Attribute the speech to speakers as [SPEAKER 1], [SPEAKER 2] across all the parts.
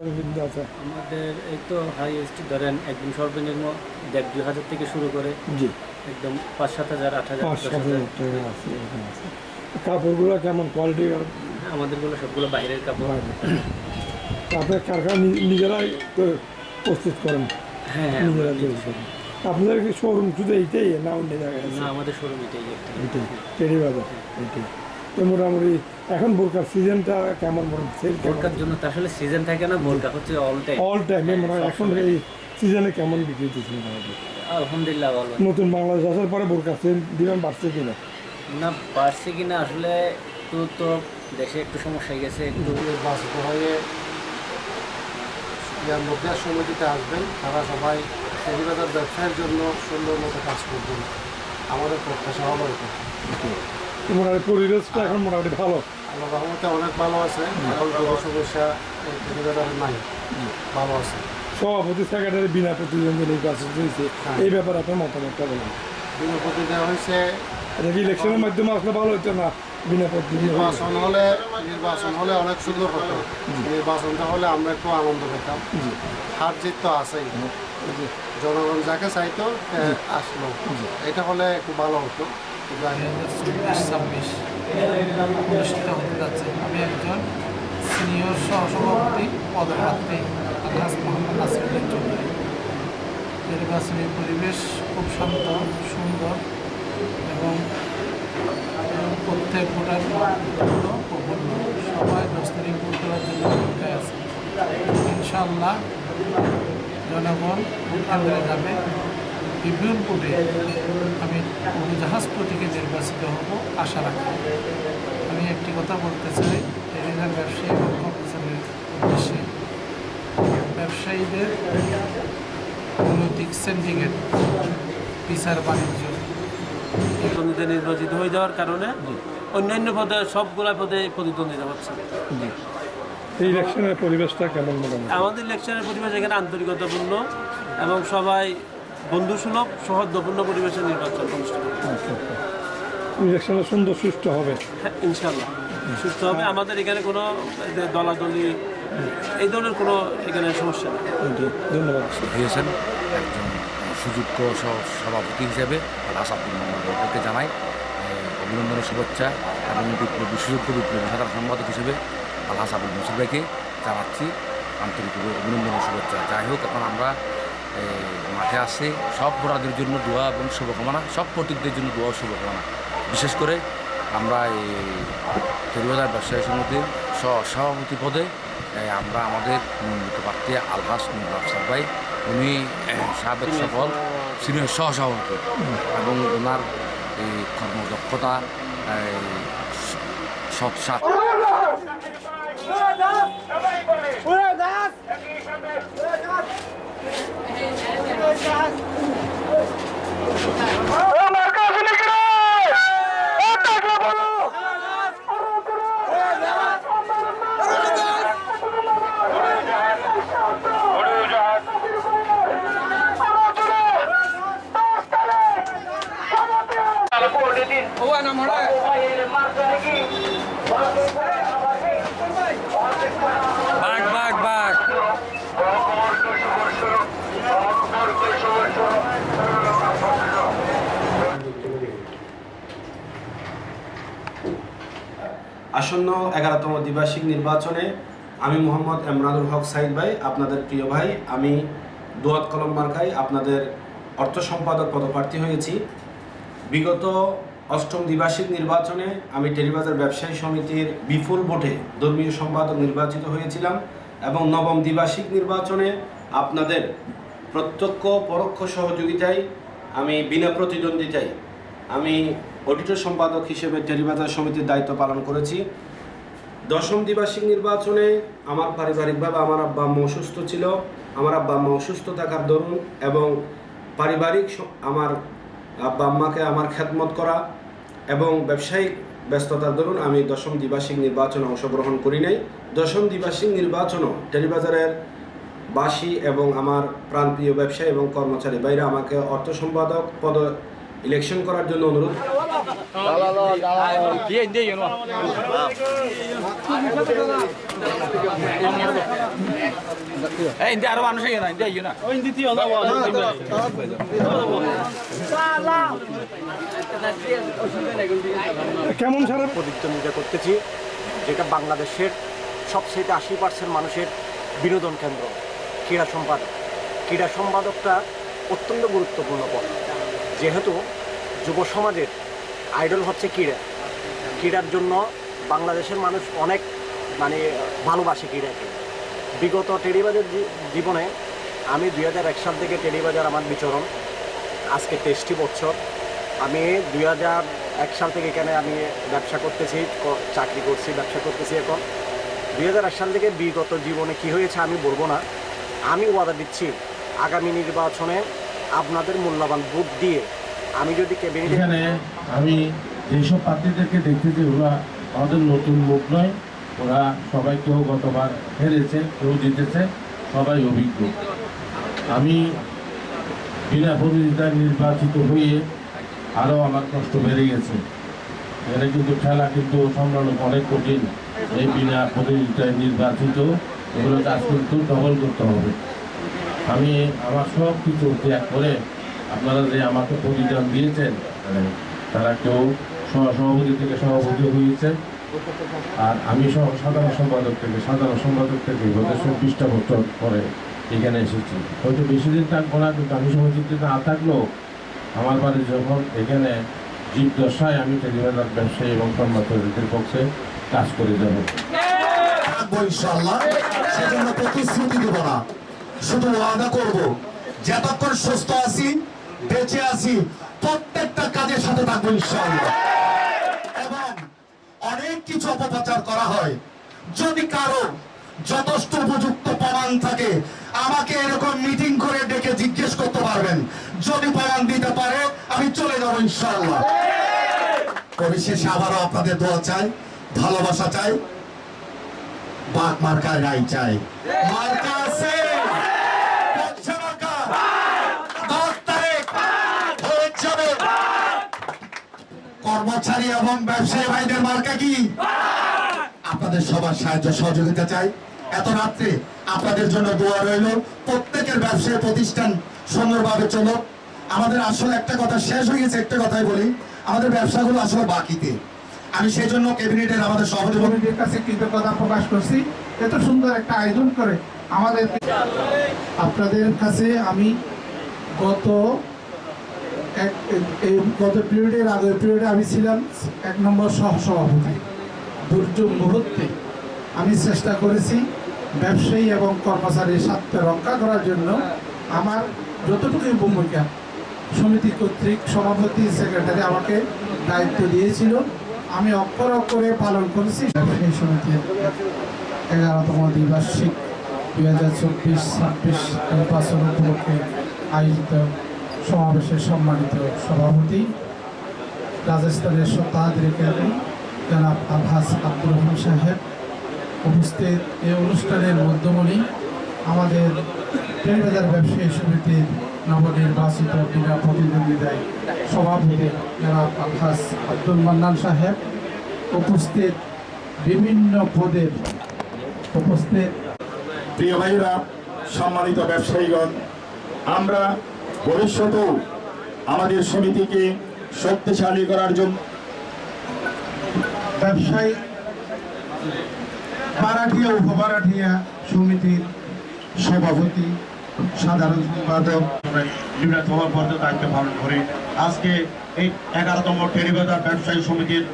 [SPEAKER 1] আছে?
[SPEAKER 2] আমাদের এই তো হাইয়েস্ট ধরেন একদম সর্বনিম্ন দেড় দুই হাজার থেকে শুরু করে
[SPEAKER 1] জি।
[SPEAKER 2] একদম পাঁচ সাত হাজার আট হাজার
[SPEAKER 1] পাঁচ সাত
[SPEAKER 2] হাজার।
[SPEAKER 1] হাজার টাকা আছে এখানে আছে। কাপড়গুলো কেমন? কোয়ালিটি
[SPEAKER 2] আমাদেরগুলো সবগুলো বাইরের কাপড়।
[SPEAKER 1] আপনার কারখানা নিজেরাই প্রস্তুত করেন?
[SPEAKER 2] হ্যাঁ হ্যাঁ
[SPEAKER 1] নিজেরা তৈরি করেন। আপনাদের কি শোরুম শুধু এইটাই না অন্য জায়গায়
[SPEAKER 2] না আমাদের শোরুম এটাই
[SPEAKER 1] এইটাই টেরি বাজার। এইটাই তো মোটামুটি এখন বোরকার সিজনটা কেমন সেল
[SPEAKER 2] বোরকার জন্য তো আসলে সিজন থাকে না বোরকা হচ্ছে অল টাইম
[SPEAKER 1] অল টাইমে মনে হয় এখন এই সিজনে কেমন বিক্রি
[SPEAKER 2] আলহামদুলিল্লাহ ভালো।
[SPEAKER 1] নতুন বাংলাদেশ আসার পরে বোরকার সেল দিবেন বাড়ছে কিনা?
[SPEAKER 2] না পারছে কিনা আসলে একটু তো দেশে একটু সমস্যা হয়ে গেছে একটু
[SPEAKER 3] বাসিত হয়ে লোকের সমিতিতে আসবেন তারা সবাই টেলিবাজার ব্যবসায়ের জন্য সুন্দর মতো কাজ করবেন। আমাদের প্রত্যাশা হলো এটা
[SPEAKER 1] তো মোটামুটি পরিবেশটা এখন মোটামুটি ভালো।
[SPEAKER 3] আল্লাহ রহমতে অনেক ভালো আছে এখন কোনো সমস্যা নাই ভালো আছে।
[SPEAKER 1] সভাপতি সেক্রেটারি বিনা প্রতিদ্বন্দ্বী নির্বাচন হয়েছে।
[SPEAKER 3] হ্যাঁ।
[SPEAKER 1] এই ব্যাপারে আপনার মতামতটা বলেন।
[SPEAKER 3] হয়েছে।
[SPEAKER 1] এটা কি ইলেকশনের মাধ্যমে আসলে ভালো হতো না বিনা প্রতিদ্বন্দ্বী হলে?
[SPEAKER 3] নির্বাচন হলে নির্বাচন হলে অনেক সুন্দর হতো। নির্বাচনটা হলে আমরা একটু আনন্দ পেতাম। হার জিত তো আছেই। জনগণ যাকে চাইতো আসলো। এটা হলে একটু ভালো হতো।
[SPEAKER 4] ছাব্বিশ অনুষ্ঠিত হতে যাচ্ছে আমি একজন সিনিয়র সহসভাপতি পদপ্রার্থী আলহাজ মোহাম্মদ নাসিরুদ্দিন চৌধুরী নির্বাচনী পরিবেশ খুব শান্ত সুন্দর এবং প্রত্যেক ভোটার প্রফুল্ল সবাই দশ তারিখ ভোট দেওয়ার জন্য অপেক্ষায় আছে ইনশাআল্লাহ জনগণ ভোট কেন্দ্রে যাবে বিপুল ভোটে আমি উড়োজাহাজ প্রতীকে নির্বাচিত হব আশা রাখি। আমি একটি কথা বলতে চাই টেরিনার ব্যবসায়ী এবং কর্মচারীর উদ্দেশ্যে। ব্যবসায়ীদের নৈতিক সিন্ডিকেট বিচার বাণিজ্য।
[SPEAKER 5] প্রতিদ্বন্দ্বিতা নির্বাচিত হয়ে যাওয়ার কারণে অন্যান্য পদে সবগুলা পদে প্রতিদ্বন্দ্বিতা হচ্ছে।
[SPEAKER 1] এই ইলেকশনের পরিবেশটা কেমন
[SPEAKER 5] আমাদের ইলেকশনের পরিবেশ এখানে আন্তরিকতাপূর্ণ এবং সবাই বন্ধুসুলভ সৌহার্দ্যপূর্ণ পরিবেশে নির্বাচন অনুষ্ঠিত হবে।
[SPEAKER 1] সুন্দর সুষ্ঠু হবে।
[SPEAKER 5] হ্যাঁ, ইনশাল্লাহ সুস্থ হবে। আমাদের এখানে কোনো দলাদলি এই ধরনের কোনো এখানে সমস্যা নেই।
[SPEAKER 1] ধন্যবাদ।
[SPEAKER 6] হয়েছেন একজন সুযোগ্য সভাপতি হিসেবে আলাস আব্দুল মোহাম্মদকে জানাই অভিনন্দনের শুভেচ্ছা এবং বিপ্লবী সুযোগ্য বিপ্লবী সাধারণ সম্পাদক হিসেবে আলহাস আবুল মসুর ভাইকে জানাচ্ছি আন্তরিক অভিনন্দনের শুভেচ্ছা। যাই হোক এখন আমরা মাঠে আসছি সব ভোটারদের জন্য দোয়া এবং শুভকামনা, সব প্রতীকদের জন্য দোয়া শুভকামনা। বিশেষ করে আমরা এই তেরুবাজার ব্যবসায়ী সমিতির সভাপতি পদে আমরা আমাদের মনোনীত প্রার্থী আলহাস আফসার ভাই, উনি সাবেক সফল সিনিয়র সহসভাপতি এবং ওনার এই কর্মদক্ষতা এই
[SPEAKER 5] God.
[SPEAKER 7] আসন্ন এগারোতম দ্বিবার্ষিক নির্বাচনে আমি মোহাম্মদ এমরানুল হক সাইদ ভাই, আপনাদের প্রিয় ভাই, আমি দোয়াত কলম মার্কায় আপনাদের অর্থ সম্পাদক পদপ্রার্থী হয়েছি। বিগত অষ্টম দ্বিবার্ষিক নির্বাচনে আমি টেলিবাজার ব্যবসায়ী সমিতির বিপুল ভোটে ধর্মীয় সম্পাদক নির্বাচিত হয়েছিলাম এবং নবম দ্বিবার্ষিক নির্বাচনে আপনাদের প্রত্যক্ষ পরোক্ষ সহযোগিতায় আমি বিনা প্রতিদ্বন্দ্বিতায় আমি অডিটর সম্পাদক হিসেবে টেলিবাজার সমিতির দায়িত্ব পালন করেছি। দশম দ্বিবার্ষিক নির্বাচনে আমার পারিবারিকভাবে আমার আব্বা আম্মা অসুস্থ ছিল। আমার আব্বা আম্মা অসুস্থ থাকার দরুন এবং পারিবারিক আমার আব্বা আম্মাকে আমার খ্যাতমত করা এবং ব্যবসায়িক ব্যস্ততার দরুন আমি দশম দ্বিবার্ষিক নির্বাচনে অংশগ্রহণ করি নাই। দশম দ্বিবার্ষিক নির্বাচনও টেলিবাজারের বাসী এবং আমার প্রান্তীয় ব্যবসায়ী এবং কর্মচারী বাইরে আমাকে অর্থ সম্পাদক পদ ইলেকশন করার জন্য অনুরোধ।
[SPEAKER 8] আরও মানুষ
[SPEAKER 1] কেমন সারা
[SPEAKER 9] প্রতিদ্বন্দ্বিতা করতেছি যেটা বাংলাদেশের সবচেয়ে আশি পার্সেন্ট মানুষের বিনোদন কেন্দ্র। ক্রীড়া সম্পাদক। ক্রীড়া সম্পাদকটা অত্যন্ত গুরুত্বপূর্ণ পদ। যেহেতু যুব সমাজের আইডল হচ্ছে ক্রীড়া। ক্রীড়ার জন্য বাংলাদেশের মানুষ অনেক মানে ভালোবাসে ক্রীড়াকে। বিগত টেলিবাজার জীবনে আমি দুই হাজার এক সাল থেকে টেলিবাজার আমার বিচরণ। আজকে তেইশটি বছর আমি দুই হাজার এক সাল থেকে এখানে আমি ব্যবসা করতেছি চাকরি করছি, ব্যবসা করতেছি এখন। দুই হাজার এক সাল থেকে বিগত জীবনে কি হয়েছে আমি বলব না। আমি ওয়াদা দিচ্ছি, আগামী নির্বাচনে আপনাদের মূল্যবান ভোট দিয়ে আমি যদি
[SPEAKER 10] এখানে আমি যেসব প্রার্থীদেরকে দেখতেছি ওরা আমাদের নতুন মুখ নয়, ওরা সবাই কেউ গতবার হেরেছে, কেউ জিতেছে, সবাই অভিজ্ঞ। আমি বিনা প্রতিযোগিতায় নির্বাচিত হয়ে আরও আমার কষ্ট বেড়ে গেছে। এখানে কিন্তু খেলা কিন্তু সামলানো অনেক কঠিন। এই বিনা প্রতিযোগিতায় নির্বাচিত এগুলো কাজ কিন্তু ডবল করতে হবে। আমি আমার সব কিছু ত্যাগ করে আপনারা যে আমাকে প্রতিদান দিয়েছেন মানে তারা কেউ সহ- সভাপতি থেকে সভাপতি হয়েছে। আর আমি সহ সাধারণ সম্পাদক থেকে, সাধারণ সম্পাদক থেকে গত চব্বিশটা বছর পরে এখানে এসেছি। হয়তো বেশি দিন থাকব না, কিন্তু আমি সভাপতি না থাকলেও আমার বাড়ি যখন এখানে জীবদশায় আমি টেলিভিশন ব্যবসায়ী এবং কর্মচারীদের পক্ষে কাজ করে যাব।
[SPEAKER 7] ইনশাল্লাহ সেজন্য প্রতিশ্রুতি না। শুধু ওয়াদা করব, যতক্ষণ সুস্থ আছি, বেঁচে আছি, প্রত্যেকটা কাজের সাথে থাকব ইনশাল্লাহ এবং অনেক কিছু অপপ্রচার করা হয়। যদি কারও যথেষ্ট উপযুক্ত প্রমাণ থাকে, আমাকে এরকম মিটিং করে ডেকে জিজ্ঞেস করতে পারবেন। যদি প্রমাণ দিতে পারে, আমি চলে যাব ইনশাল্লাহ পরিশেষে আবারও আপনাদের দোয়া চাই, ভালোবাসা চাই বাঘ মার্কায় রাই চাই। মার্কা আছে পঞ্চা মার্কা দশ তারিখ হয়ে যাবে কর্মচারী এবং ব্যবসায়ী ভাইদের মার্কা কি? আপনাদের সবার সাহায্য সহযোগিতা চাই। এত রাত্রে আপনাদের জন্য দোয়া রইল। প্রত্যেকের ব্যবসায়ী প্রতিষ্ঠান সুন্দরভাবে চলো। আমাদের আসলে একটা কথা শেষ হয়ে গেছে, একটা কথাই বলি। আমাদের ব্যবসাগুলো আসলে বাকিতে। আমি সেই জন্য ক্যাবিনেটের আমাদের
[SPEAKER 11] কমিটির কাছে কৃতজ্ঞতা প্রকাশ করছি। এত সুন্দর একটা আয়োজন করে আমাদের আপনাদের কাছে আমি গত এক এই গত পিরিয়ডের আগের পিরিয়ডে আমি ছিলাম এক নম্বর সহ সভাপতি। দুর্যোগ মুহূর্তে আমি চেষ্টা করেছি ব্যবসায়ী এবং কর্মচারীর স্বার্থ রক্ষা করার জন্য আমার যতটুকু ভূমিকা সমিতি কর্তৃক সভাপতি সেক্রেটারি আমাকে দায়িত্ব দিয়েছিল। আমি অক্ষর অক্ষরে পালন করেছি। ব্যবসায়ী সমিতির এগারোতম দ্বিবার্ষিক দুই হাজার চব্বিশ ছাব্বিশ নির্বাচন উপলক্ষে আয়োজিত সমাবেশের সম্মানিত সভাপতি, রাজস্থানের সত্তাধিকারী জনাব আলহাস আব্দুর রহমান সাহেব উপস্থিত। এই অনুষ্ঠানের মধ্যমণি আমাদের ট্রেনবাজার ব্যবসায়ী সমিতির নবনির্বাচিত বিনা প্রতিদ্বন্দ্বিতায় সভাপতি জনাব আলহাস আব্দুল মান্নান সাহেব উপস্থিত। বিভিন্ন পদের উপস্থিত।
[SPEAKER 7] প্রিয় ভাইরা সম্মানিত ব্যবসায়ীগণ, আমরা ভবিষ্যতেও আমাদের সমিতিকে শক্তিশালী করার জন্য
[SPEAKER 11] ব্যবসায়ী বারাঠিয়া উপবারাঠিয়া সমিতির সভাপতি সাধারণ সম্পাদক।
[SPEAKER 7] বিভিন্ন সভার পর্যন্ত দায়িত্ব পালন করে আজকে এই এগারোতম টেরিবাজার ব্যবসায়ী সমিতির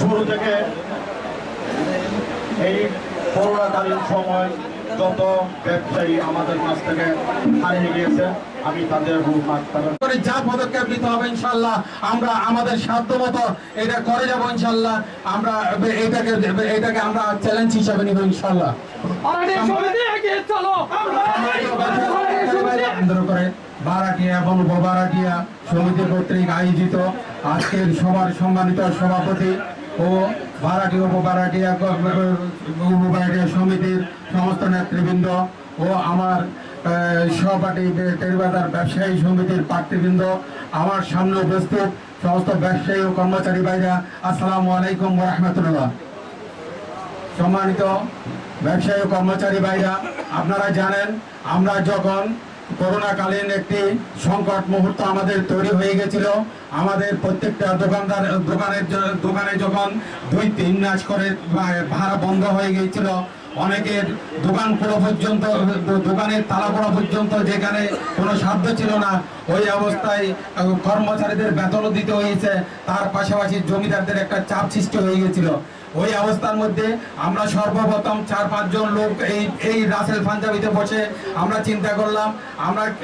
[SPEAKER 7] শুরু থেকে এই করোনাকালীন সময় যত ব্যবসায়ী আমাদের কাছ থেকে হারিয়ে গিয়েছে আমি তাদের
[SPEAKER 10] করে যা পদক্ষেপ নিতে হবে ইনশাল্লাহ আমরা আমাদের সাধ্য মতো এটা করে যাব ইনশাল্লাহ আমরা এটাকে এটাকে আমরা চ্যালেঞ্জ হিসাবে নিব ইনশাল্লাহ করে বারাটিয়া সমিতি কর্তৃক আয়োজিত আজকের সবার সম্মানিত সভাপতি ও বারাটি উপবারাটিয়া উপবারাটিয়া সমিতির সমস্ত নেতৃবৃন্দ ও আমার সহপাঠী টেরিবাজার ব্যবসায়ী সমিতির প্রার্থীবৃন্দ, আমার সামনে উপস্থিত সমস্ত ব্যবসায়ী ও কর্মচারী ভাইরা, আসসালামু আলাইকুম রহমতুল্লাহ।
[SPEAKER 12] সম্মানিত ব্যবসায়ী ও কর্মচারী ভাইরা, আপনারা জানেন, আমরা যখন করোনাকালীন একটি সংকট মুহূর্ত আমাদের তৈরি হয়ে গেছিল। আমাদের প্রত্যেকটা দোকানদার, দোকানের দোকানে যখন দুই তিন মাস করে ভাড়া বন্ধ হয়ে গিয়েছিল, অনেকের দোকান খোলা পর্যন্ত, দোকানের তালা পড়া পর্যন্ত যেখানে কোনো সাধ্য ছিল না, ওই অবস্থায় কর্মচারীদের বেতনও দিতে হয়েছে। তার পাশাপাশি জমিদারদের একটা চাপ সৃষ্টি হয়ে গেছিল ওই অবস্থার মধ্যে আমরা সর্বপ্রথম চার পাঁচজন লোক এই এই রাসেল পাঞ্জাবিতে বসে আমরা চিন্তা করলাম আমরা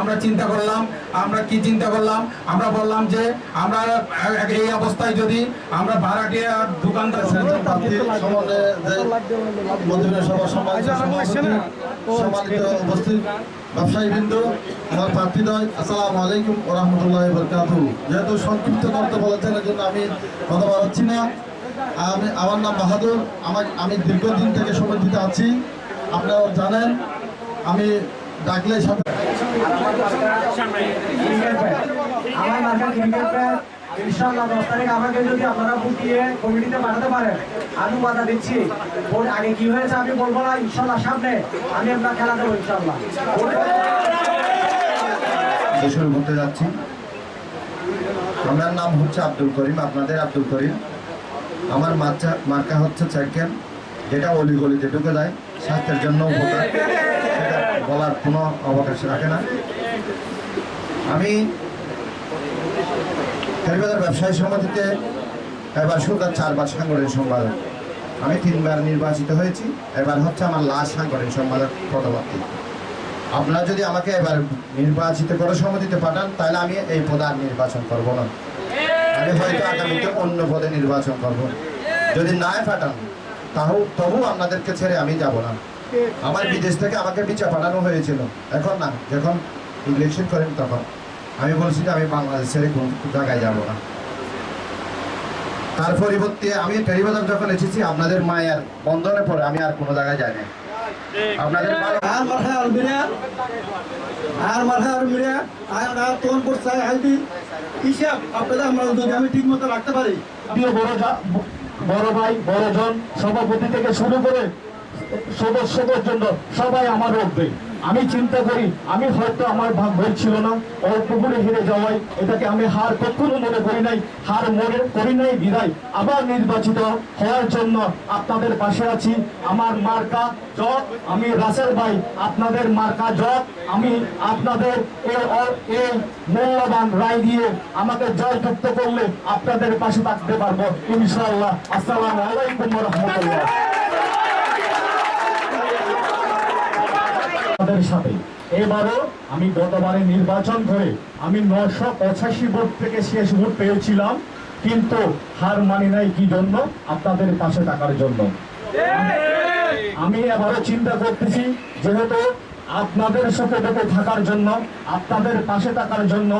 [SPEAKER 12] আমরা চিন্তা করলাম আমরা কি চিন্তা করলাম? আমরা বললাম যে আমরা এই অবস্থায় যদি আমরা ভাড়াটিয়া দোকানদার
[SPEAKER 13] সভা সম্মানিত উপস্থিত ব্যবসায়ী বৃন্দ আমার প্রার্থীদ্বয় আসসালামু আলাইকুম রহমতুল্লাহ বরকাতু যেহেতু সংক্ষিপ্ত করতে বলেছেন এর জন্য আমি কথা বাড়াচ্ছি না আমি আমার নাম বাহাদুর। আমার আমি দীর্ঘদিন থেকে সমিতিতে আছি। আপনারা জানেন আমি ডাকলে সাথে
[SPEAKER 9] আমার মার্কা ক্রিকেট ব্যাট ইনশাল্লাহ দশ তারিখ আমাকে যদি আপনারা কমিটিতে পাঠাতে পারেন আমি কথা দিচ্ছি। ওর আগে কি হয়েছে আমি বলব না ইনশাল্লাহ সামনে আমি আপনার খেলা দেবো ইনশাল্লাহ
[SPEAKER 13] শুরু করতে যাচ্ছি। আমার নাম হচ্ছে আব্দুল করিম আপনাদের আব্দুল করিম। আমার মার্চা মার্কা হচ্ছে চাইকেল যেটা অলি গলিতে ঢুকে যায়, স্বাস্থ্যের জন্য উপকার সেটা বলার কোনো অবকাশ রাখে না। আমি খেলবাজার ব্যবসায়ী সমিতিতে এবার সুন্দর চারবার সাংগঠনিক সম্পাদক। আমি তিনবার নির্বাচিত হয়েছি, এবার হচ্ছে আমার লাস্ট সাংগঠনিক সম্পাদক পদপ্রার্থী। আপনারা যদি আমাকে এবার নির্বাচিত করে সমিতিতে পাঠান, তাহলে আমি এই পদে আর নির্বাচন করব না। আমি হয়তো আগামীতে অন্য পদে নির্বাচন করব। যদি না পাঠান তাও তবু আপনাদেরকে ছেড়ে আমি যাব না। আমার বিদেশ থেকে আমাকে পিছা পাঠানো হয়েছিল। এখন না, যখন ইলেকশন করেন তখন। আমি বলছি যে আমি বাংলাদেশ ছেড়ে কোন জায়গায় যাব না। তার পরিবর্তে আমি টেরিবাজার যখন এসেছি, আপনাদের মায়ের বন্ধনে পরে আমি আর কোনো জায়গায় যাই না আপনাদের
[SPEAKER 12] আর মাথায় আর মিরে আর মাথায় আর আর আর তোর করছে আইবি হিসাব আপনাদের আমরা যদি আমি ঠিক মতো রাখতে পারি।
[SPEAKER 13] প্রিয় বড় বড় ভাই বড়জন সভাপতি থেকে শুরু করে সদস্য পর্যন্ত সবাই আমার উঠবে আমি চিন্তা করি, আমি হয়তো আমার ভাগ্য ছিল না, অল্প করে হেরে যাওয়ায় এটাকে আমি হার কখনো মনে করি নাই, হার মনে করি নাই, বিদায়। আবার নির্বাচিত হওয়ার জন্য আপনাদের পাশে আছি, আমার মার্কা জট আমি রাসেল ভাই, আপনাদের মার্কা জট আমি আপনাদের এই মূল্যবান রায় দিয়ে আমাকে জয়যুক্ত করলে আপনাদের পাশে থাকতে পারব ইনশাল্লাহ আসসালামু আলাইকুম রহমতুল্লাহ। তাদের সাথে। এবারও আমি গতবারে নির্বাচন করে আমি নশো পঁচাশি ভোট থেকে শেষ ভোট পেয়েছিলাম, কিন্তু হার মানি নাই কি জন্য? আপনাদের পাশে থাকার জন্য। আমি এবারও চিন্তা করতেছি, যেহেতু আপনাদের সাথে থাকার জন্য, আপনাদের পাশে থাকার জন্য